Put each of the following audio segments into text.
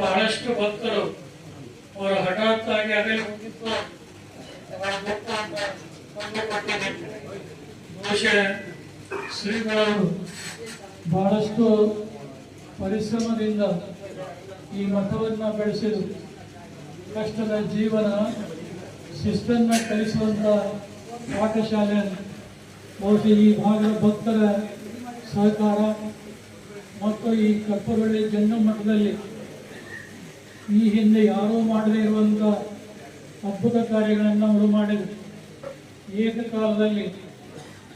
ಬಹಳಷ್ಟು ಭಕ್ತರು ಅವರು ಹಠಾತ್ ಆಗಿ ಅಗಲಿ ಹೋಗಿದ್ದು ಬಹುಶಃ ಶ್ರೀಗಳವರು ಬಹಳಷ್ಟು ಪರಿಶ್ರಮದಿಂದ ಈ ಮಠವನ್ನ ಬೆಳೆಸಿದರು. ಕಷ್ಟದ ಜೀವನ, ಶಿಸ್ತನ್ನ ಕಲಿಸುವಂತ ಪಾಠಶಾಲೆ. ಬಹುಶಃ ಈ ಭಾಗದ ಭಕ್ತರ ಸಹಕಾರ. ಮತ್ತು ಈ ಕಪ್ಪರೊಳ್ಳಿ ಜನ್ಮ ಮಠದಲ್ಲಿ ಈ ಹಿಂದೆ ಯಾರೂ ಮಾಡದೇ ಇರುವಂತ ಅದ್ಭುತ ಕಾರ್ಯಗಳನ್ನು ಅವರು ಮಾಡಿದರು. ಏಕಕಾಲದಲ್ಲಿ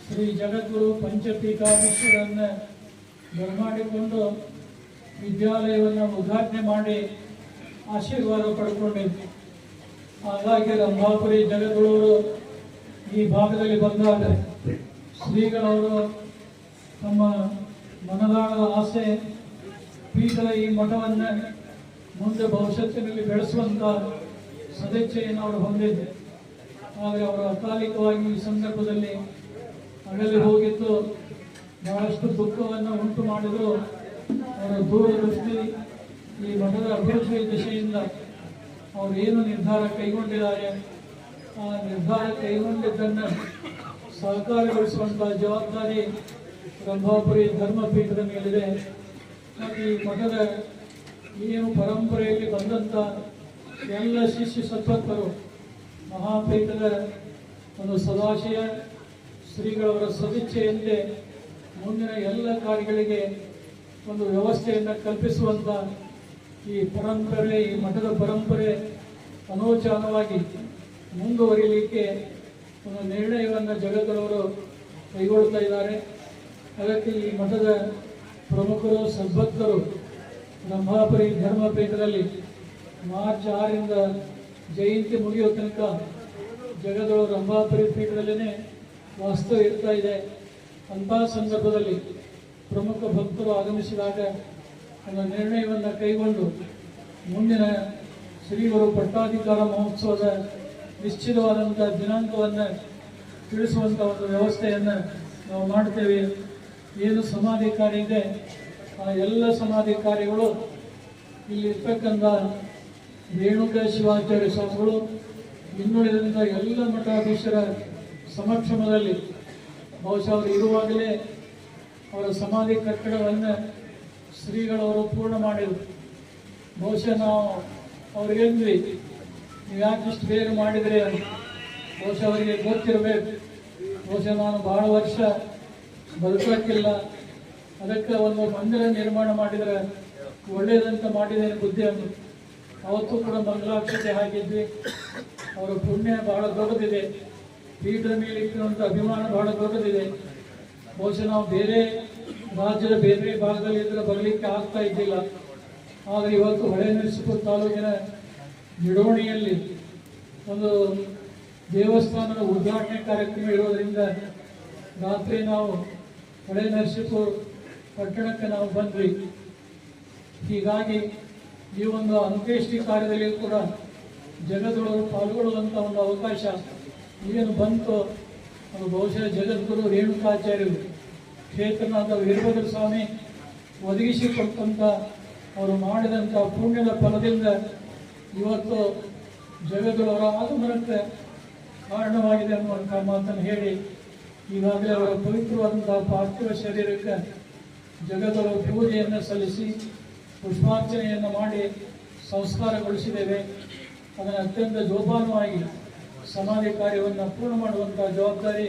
ಶ್ರೀ ಜಗದ್ಗುರು ಪಂಚಪೀಠಾಧೀಶರನ್ನ ಬರಮಾಡಿಕೊಂಡು ವಿದ್ಯಾಲಯವನ್ನು ಉದ್ಘಾಟನೆ ಮಾಡಿ ಆಶೀರ್ವಾದ ಪಡ್ಕೊಂಡಿದ್ವಿ ಹಾಗಾಗಿ ರಂಭಾಪುರಿ ಜಗದ್ಗುರು ಈ ಭಾಗದಲ್ಲಿ ಬಂದಾಗ ಶ್ರೀಗಳವರು ತಮ್ಮ ಮನದಾಳದ ಆಸೆ, ಪೀಠದ ಈ ಮಠವನ್ನು ಮುಂದೆ ಭವಿಷ್ಯತ್ತಿನಲ್ಲಿ ಬೆಳೆಸುವಂಥ ಸದಿಚ್ಛೆಯನ್ನು ಅವರು ಹೊಂದಿದ್ದೆ. ಆದರೆ ಅವರು ಅಕಾಲಿಕವಾಗಿ ಈ ಸಂದರ್ಭದಲ್ಲಿ ಅಗಲಿ ಹೋಗಿದ್ದು ಬಹಳಷ್ಟು ದುಃಖವನ್ನು ಉಂಟು ಮಾಡಿದ್ರು. ಅವರ ದೂರದೃಷ್ಟಿ ಈ ಮಠದ ಅಭಿವೃದ್ಧಿ ದಿಶೆಯಿಂದ ಅವರು ಏನು ನಿರ್ಧಾರ ಕೈಗೊಂಡಿದ್ದಾರೆ, ಆ ನಿರ್ಧಾರ ಕೈಗೊಂಡಿದ್ದನ್ನು ಸಹಕಾರಗೊಳಿಸುವಂತಹ ಜವಾಬ್ದಾರಿ ರಂಭಾಪುರಿ ಧರ್ಮಪೀಠದ ಮೇಲಿದೆ. ಮತ್ತು ಈ ಮಠದ ಏನು ಪರಂಪರೆಯಲ್ಲಿ ಬಂದಂಥ ಎಲ್ಲ ಶಿಷ್ಯ ಸತ್ವಕ್ಕರು ಮಹಾಪೀಠದ ಒಂದು ಸದಾಶಯ ಶ್ರೀಗಳವರ ಸದಿಚ್ಛೆಯಂತೆ ಮುಂದಿನ ಎಲ್ಲ ಕಾರ್ಯಗಳಿಗೆ ಒಂದು ವ್ಯವಸ್ಥೆಯನ್ನು ಕಲ್ಪಿಸುವಂತ ಈ ಪರಂಪರೆ, ಈ ಮಠದ ಪರಂಪರೆ ಅನೋಚಾನವಾಗಿ ಮುಂದುವರಿಯಲಿಕ್ಕೆ ಒಂದು ನಿರ್ಣಯವನ್ನು ಜಗತ್ತರವರು ಕೈಗೊಳ್ತಾ ಇದ್ದಾರೆ. ಅದಕ್ಕೆ ಈ ಮಠದ ಪ್ರಮುಖರು, ಸದ್ಭಕ್ತರು ರಂಭಾಪುರಿ ಧರ್ಮಪೀಠದಲ್ಲಿ ಮಾರ್ಚ್ ಆರರಿಂದ ಜಯಂತಿ ಮುಗಿಯೋ ತನಕ ಜಗದೊಳು ರಂಭಾಪುರಿ ಪೀಠದಲ್ಲೇ ವಾಸ್ತವ ಇರ್ತಾ ಇದೆ. ಅಂತಹ ಸಂದರ್ಭದಲ್ಲಿ ಪ್ರಮುಖ ಭಕ್ತರು ಆಗಮಿಸಿದಾಗ ನನ್ನ ನಿರ್ಣಯವನ್ನು ಕೈಗೊಂಡು ಮುಂದಿನ ಶ್ರೀಗುರು ಪಟ್ಟಾಧಿಕಾರ ಮಹೋತ್ಸವದ ನಿಶ್ಚಿತವಾದಂಥ ದಿನಾಂಕವನ್ನು ತಿಳಿಸುವಂಥ ಒಂದು ವ್ಯವಸ್ಥೆಯನ್ನು ನಾವು ಮಾಡ್ತೇವೆ. ಏನು ಸಮಾಧಿ ಕಾರ್ಯ ಇದೆ ಆ ಎಲ್ಲ ಸಮಾಧಿಕಾರಿಗಳು ಇಲ್ಲಿ ಇರ್ತಕ್ಕಂಥ ರೇಣುಕ ಶಿವಾಚಾರ್ಯ ಸ್ವಾಮಿಗಳು, ಇನ್ನುಳಿದಂಥ ಎಲ್ಲ ಮಠಾಧೀಶರ ಸಮಕ್ಷಮದಲ್ಲಿ ಬಹುಶಃ ಅವರು ಇರುವಾಗಲೇ ಅವರ ಸಮಾಧಿ ಕಟ್ಟಡವನ್ನು ಶ್ರೀಗಳವರು ಪೂರ್ಣ ಮಾಡಿದರು. ಬಹುಶಃ ನಾವು ಅವ್ರಿಗೆ ಹೇಳಿದ್ವಿ ನೀವು ಯಾಕೆ ಇಷ್ಟು ಬೇಗ ಮಾಡಿದರೆ ಬಹುಶಃ ಅವರಿಗೆ ಗೊತ್ತಿರಬೇಕು. ಬಹುಶಃ ನಾನು ಭಾಳ ವರ್ಷ ಬದುಕಕ್ಕಿಲ್ಲ. ಅದಕ್ಕೆ ಒಂದು ಮಂದಿರ ನಿರ್ಮಾಣ ಮಾಡಿದರೆ ಒಳ್ಳೆಯದಂತ ಮಾಡಿದ್ದೇನೆ ಬುದ್ಧಿ ಅಂತ ಅವತ್ತು ಕೂಡ ಮಂಗಲಾಕ್ಷತೆ ಹಾಕಿದ್ವಿ. ಅವರ ಪುಣ್ಯ ಬಹಳ ದೊಡ್ಡದಿದೆ. ಪೀಠದ ಮೇಲೆ ಇಟ್ಟಿರುವಂಥ ಅಭಿಮಾನ ಬಹಳ ದೊಡ್ಡದಿದೆ. ಬಹುಶಃ ನಾವು ಬೇರೆ ರಾಜ್ಯದ ಬೇರೆ ಭಾಗದಲ್ಲಿ ಇದ್ರೆ ಬರಲಿಕ್ಕೆ ಆಗ್ತಾ ಇದ್ದಿಲ್ಲ. ಆದರೆ ಇವತ್ತು ಹೊಳೆನರಸೀಪುರ ತಾಲೂಕಿನ ಬಿಡೋಣಿಯಲ್ಲಿ ಒಂದು ದೇವಸ್ಥಾನದ ಉದ್ಘಾಟನೆ ಕಾರ್ಯಕ್ರಮ ಇರೋದ್ರಿಂದ ರಾತ್ರಿ ನಾವು ಹೊಳೆ ನರಸೀಪುರ ಪಟ್ಟಣಕ್ಕೆ ನಾವು ಬಂದ್ವಿ. ಹೀಗಾಗಿ ಈ ಒಂದು ಅಂತ್ಯೇಷ್ಟಿ ಕಾರ್ಯದಲ್ಲಿ ಕೂಡ ಜಗದೊಳಗೆ ಪಾಲ್ಗೊಳ್ಳುವಂಥ ಒಂದು ಅವಕಾಶ ಏನು ಬಂತು. ಅದು ಬಹುಶಃ ಜಗದ್ಗುರು ರೇಣುಕಾಚಾರ್ಯರು ಕ್ಷೇತ್ರನಾಥ ವೀರಭದ್ರ ಸ್ವಾಮಿ ಒದಗಿಸಿಕೊಟ್ಟಂಥ ಅವರು ಮಾಡಿದಂಥ ಪುಣ್ಯದ ಫಲದಿಂದ ಇವತ್ತು ಜಗದೊಳವರ ಆಗಮನಕ್ಕೆ ಕಾರಣವಾಗಿದೆ ಅನ್ನುವಂಥ ಮಾತನ್ನು ಹೇಳಿ ಈಗಾಗಲೇ ಅವರ ಪವಿತ್ರವಾದಂತಹ ಪಾರ್ಥಿವ ಶರೀರಕ್ಕೆ ಜಗದೊಳ ಪೂಜೆಯನ್ನು ಸಲ್ಲಿಸಿ ಪುಷ್ಪಾರ್ಚನೆಯನ್ನು ಮಾಡಿ ಸಂಸ್ಕಾರಗೊಳಿಸಿದ್ದೇವೆ. ಅದನ್ನು ಅತ್ಯಂತ ಜೋಪಾನವಾಗಿ ಸಮಾಧಿ ಕಾರ್ಯವನ್ನು ಪೂರ್ಣ ಮಾಡುವಂಥ ಜವಾಬ್ದಾರಿ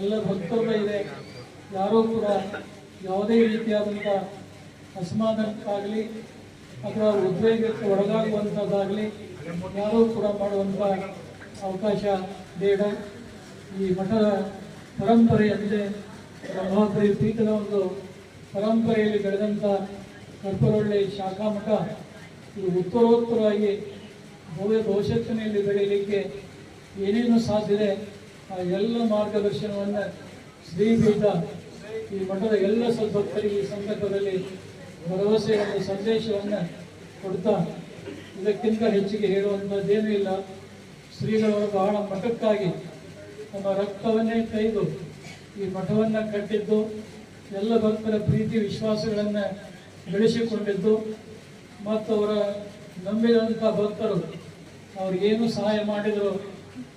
ಎಲ್ಲ ಭಕ್ತರಲ್ಲೇ ಇದೆ. ಯಾರೂ ಕೂಡ ಯಾವುದೇ ರೀತಿಯಾದಂಥ ಅಸಮಾಧಾನಕ್ಕಾಗಲಿ ಅಥವಾ ಉದ್ವೇಗಕ್ಕೆ ಒಳಗಾಗುವಂಥದ್ದಾಗಲಿ ಯಾರೂ ಕೂಡ ಮಾಡುವಂಥ ಅವಕಾಶ ಬೇಡ. ಈ ಮಠದ ಪರಂಪರೆಯಂತೆ ಬ್ರಹ್ಮಾಪುರಿ ಪೀಠದ ಒಂದು ಪರಂಪರೆಯಲ್ಲಿ ಬೆಳೆದಂಥ ಕರ್ಪರೊಳ್ಳೆ ಶಾಖಾ ಮಠ ಇದು ಉತ್ತರೋತ್ತರವಾಗಿ ಭವ್ಯ ಭವಿಷ್ಯತ್ತಿನಲ್ಲಿ ಬೆಳೆಯಲಿಕ್ಕೆ ಏನೇನು ಸಾಧ್ಯತೆ ಆ ಎಲ್ಲ ಮಾರ್ಗದರ್ಶನವನ್ನು ಶ್ರೀಪೀಠ ಈ ಮಠದ ಎಲ್ಲ ಸದ್ಭಕ್ತರಿಗೆ ಈ ಸಂದರ್ಭದಲ್ಲಿ ಭರವಸೆ ಒಂದು ಸಂದೇಶವನ್ನು ಕೊಡ್ತಾ ಇದಕ್ಕಿಂತ ಹೆಚ್ಚಿಗೆ ಹೇಳುವಂಥದ್ದೇನೂ ಇಲ್ಲ. ಶ್ರೀಗಳವರು ಬಹಳ ಮಠಕ್ಕಾಗಿ ತಮ್ಮ ರಕ್ತವನ್ನೇ ಕೈದು ಈ ಮಠವನ್ನು ಕಟ್ಟಿದ್ದು ಎಲ್ಲ ಭಕ್ತರ ಪ್ರೀತಿ, ವಿಶ್ವಾಸಗಳನ್ನು ಬೆಳೆಸಿಕೊಂಡಿದ್ದು ಮತ್ತು ಅವರ ನಂಬಿದಂಥ ಭಕ್ತರು ಏನು ಸಹಾಯ ಮಾಡಿದರು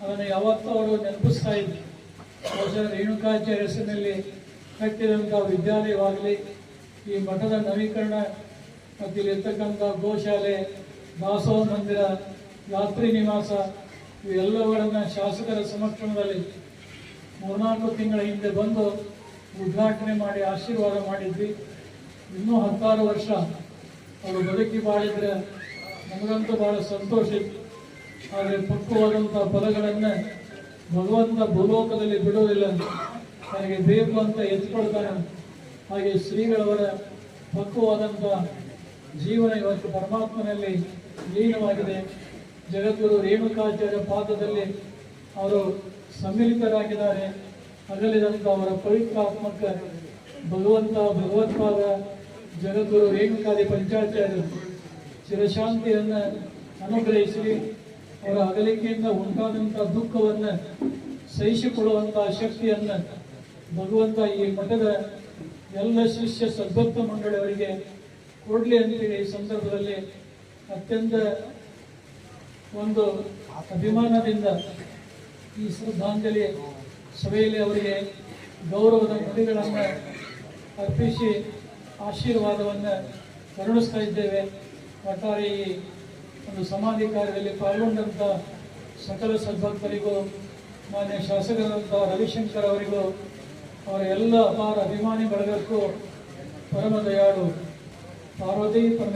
ಅದನ್ನು ಯಾವತ್ತೂ ಅವರು ನೆನಪಿಸ್ತಾ ಇದ್ದರು. ಬಹುಶಃ ರೇಣುಕಾಚಾರ್ಯ ಹೆಸರಿನಲ್ಲಿ ಕಟ್ಟಿದಂಥ ವಿದ್ಯಾಲಯವಾಗಲಿ, ಈ ಮಠದ ನವೀಕರಣ ಮತ್ತು ಇಲ್ಲಿರ್ತಕ್ಕಂಥ ಗೋಶಾಲೆ, ದಾಸೋಹ ಮಂದಿರ, ಯಾತ್ರಿ ನಿವಾಸ ಇವೆಲ್ಲವುಗಳನ್ನು ಶಾಸಕರ ಸಮಕ್ಷಮದಲ್ಲಿ ಮೂರ್ನಾಲ್ಕು ತಿಂಗಳ ಹಿಂದೆ ಬಂದು ಉದ್ಘಾಟನೆ ಮಾಡಿ, ಆಶೀರ್ವಾದ ಮಾಡಿದ್ವಿ. ಇನ್ನೂ ಹತ್ತಾರು ವರ್ಷ ಅವರು ಬದುಕಿ ಬಾಳಿದ್ರೆ ನಮಗಂತೂ ಬಹಳ ಸಂತೋಷ ಇತ್ತು. ಆದರೆ ಪಕ್ವವಾದಂಥ ಫಲಗಳನ್ನು ಭಗವಂತ ಭೂಲೋಕದಲ್ಲಿ ಬಿಡುವುದಿಲ್ಲ. ನನಗೆ ಬೇಕು ಅಂತ ಎತ್ಕೊಳ್ತಾನೆ. ಹಾಗೆ ಶ್ರೀಗಳವರ ಪಕ್ವವಾದಂಥ ಜೀವನ ಇವತ್ತು ಪರಮಾತ್ಮನಲ್ಲಿ ಲೀನವಾಗಿದೆ. ಜಗದ್ಗುರು ರೇಣುಕಾಚಾರ್ಯ ಪಾದದಲ್ಲಿ ಅವರು ಸಮ್ಮಿಲಿತರಾಗಿದ್ದಾರೆ. ಅಗಲಿದಂಥ ಅವರ ಪವಿತ್ರಾತ್ಮಕ ಭಗವಂತ, ಭಗವತ್ಪಾದ, ಜಗದ್ಗುರು ರೇಣುಕಾದಿ ಪಂಚಾಚಾರ್ಯರು ಚಿರಶಾಂತಿಯನ್ನು ಅನುಗ್ರಹಿಸಿ ಅವರ ಅಗಲಿಕೆಯಿಂದ ಉಂಟಾದಂಥ ದುಃಖವನ್ನು ಸಹಿಸಿಕೊಳ್ಳುವಂಥ ಶಕ್ತಿಯನ್ನು ಭಗವಂತ ಈ ಮಠದ ಎಲ್ಲ ಶಿಷ್ಯ ಸದ್ಭಕ್ತ ಮಂಡಳಿಯವರಿಗೆ ಕೊಡಲಿ ಅಂತೇಳಿ ಈ ಸಂದರ್ಭದಲ್ಲಿ ಅತ್ಯಂತ ಒಂದು ಅಭಿಮಾನದಿಂದ ಈ ಶ್ರದ್ಧಾಂಜಲಿ ಸಭೆಯಲ್ಲಿ ಅವರಿಗೆ ಗೌರವದ ನುಡಿಗಳನ್ನು ಅರ್ಪಿಸಿ ಆಶೀರ್ವಾದವನ್ನು ಕರುಣಿಸ್ತಾ ಇದ್ದೇವೆ. ಒಟ್ಟಾರೆ ಈ ಒಂದು ಸಮಾಧಿ ಕಾರ್ಯದಲ್ಲಿ ಪಾಲ್ಗೊಂಡಂಥ ಸಕಲ ಸದ್ಭಕ್ತರಿಗೂ, ಮಾನ್ಯ ಶಾಸಕರಾದಂಥ ರವಿಶಂಕರ್ ಅವರಿಗೂ, ಅವರ ಎಲ್ಲ ಅಪಾರ ಅಭಿಮಾನಿ ಬಳಗಕ್ಕೂ ಪರಮದಯಾಳು ಪಾರ್ವತಿ ಪರಮ